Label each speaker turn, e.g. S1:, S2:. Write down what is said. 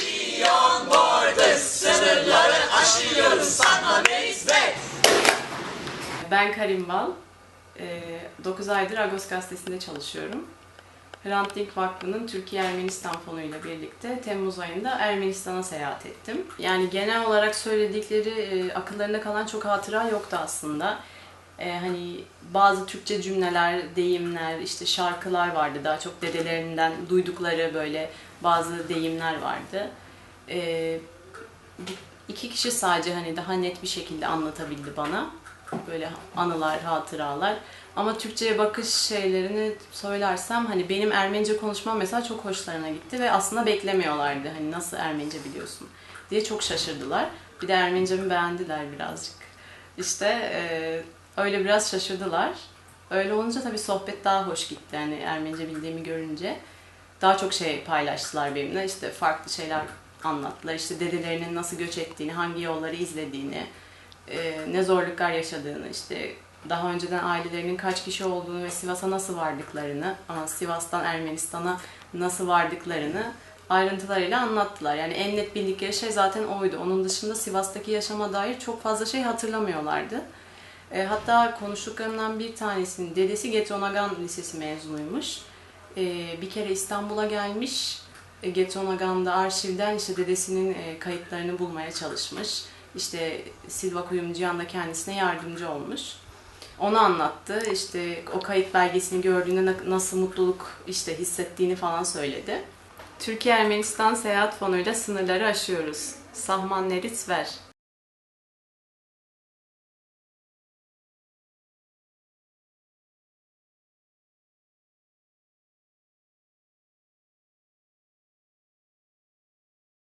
S1: Beyond borders, sınırları aşıyoruz sana. Ben Karim Bal. Ee, 9 aydır Agos gazetesinde çalışıyorum. Hrant Dink Vakfı'nın Türkiye Ermenistan Fonu ile birlikte Temmuz ayında Ermenistan'a seyahat ettim. Yani genel olarak söyledikleri e, akıllarında kalan çok hatıra yoktu aslında. E, hani bazı Türkçe cümleler, deyimler, işte şarkılar vardı. Daha çok dedelerinden duydukları böyle bazı deyimler vardı. E, iki kişi sadece hani daha net bir şekilde anlatabildi bana. Böyle anılar, hatıralar. Ama Türkçe'ye bakış şeylerini söylersem hani benim Ermenice konuşmam mesela çok hoşlarına gitti ve aslında beklemiyorlardı. Hani nasıl Ermenice biliyorsun diye çok şaşırdılar. Bir de Ermenicemi beğendiler birazcık. İşte e, öyle biraz şaşırdılar. Öyle olunca tabii sohbet daha hoş gitti. Yani Ermenice bildiğimi görünce daha çok şey paylaştılar benimle. İşte farklı şeyler anlattılar. İşte dedelerinin nasıl göç ettiğini, hangi yolları izlediğini, e, ne zorluklar yaşadığını, işte daha önceden ailelerinin kaç kişi olduğunu ve Sivas'a nasıl vardıklarını, Sivas'tan Ermenistan'a nasıl vardıklarını ayrıntılarıyla anlattılar. Yani en net bildikleri şey zaten oydu. Onun dışında Sivas'taki yaşama dair çok fazla şey hatırlamıyorlardı. E, hatta konuştuklarımdan bir tanesinin dedesi Getonagan Lisesi mezunuymuş. E, bir kere İstanbul'a gelmiş. E, Getonagan'da arşivden işte dedesinin e, kayıtlarını bulmaya çalışmış. İşte Silva Kuyumcuyan da kendisine yardımcı olmuş. Onu anlattı. İşte o kayıt belgesini gördüğünde nasıl mutluluk işte hissettiğini falan söyledi. Türkiye Ermenistan Seyahat Fonu'yla sınırları aşıyoruz. Sahman Nerit ver.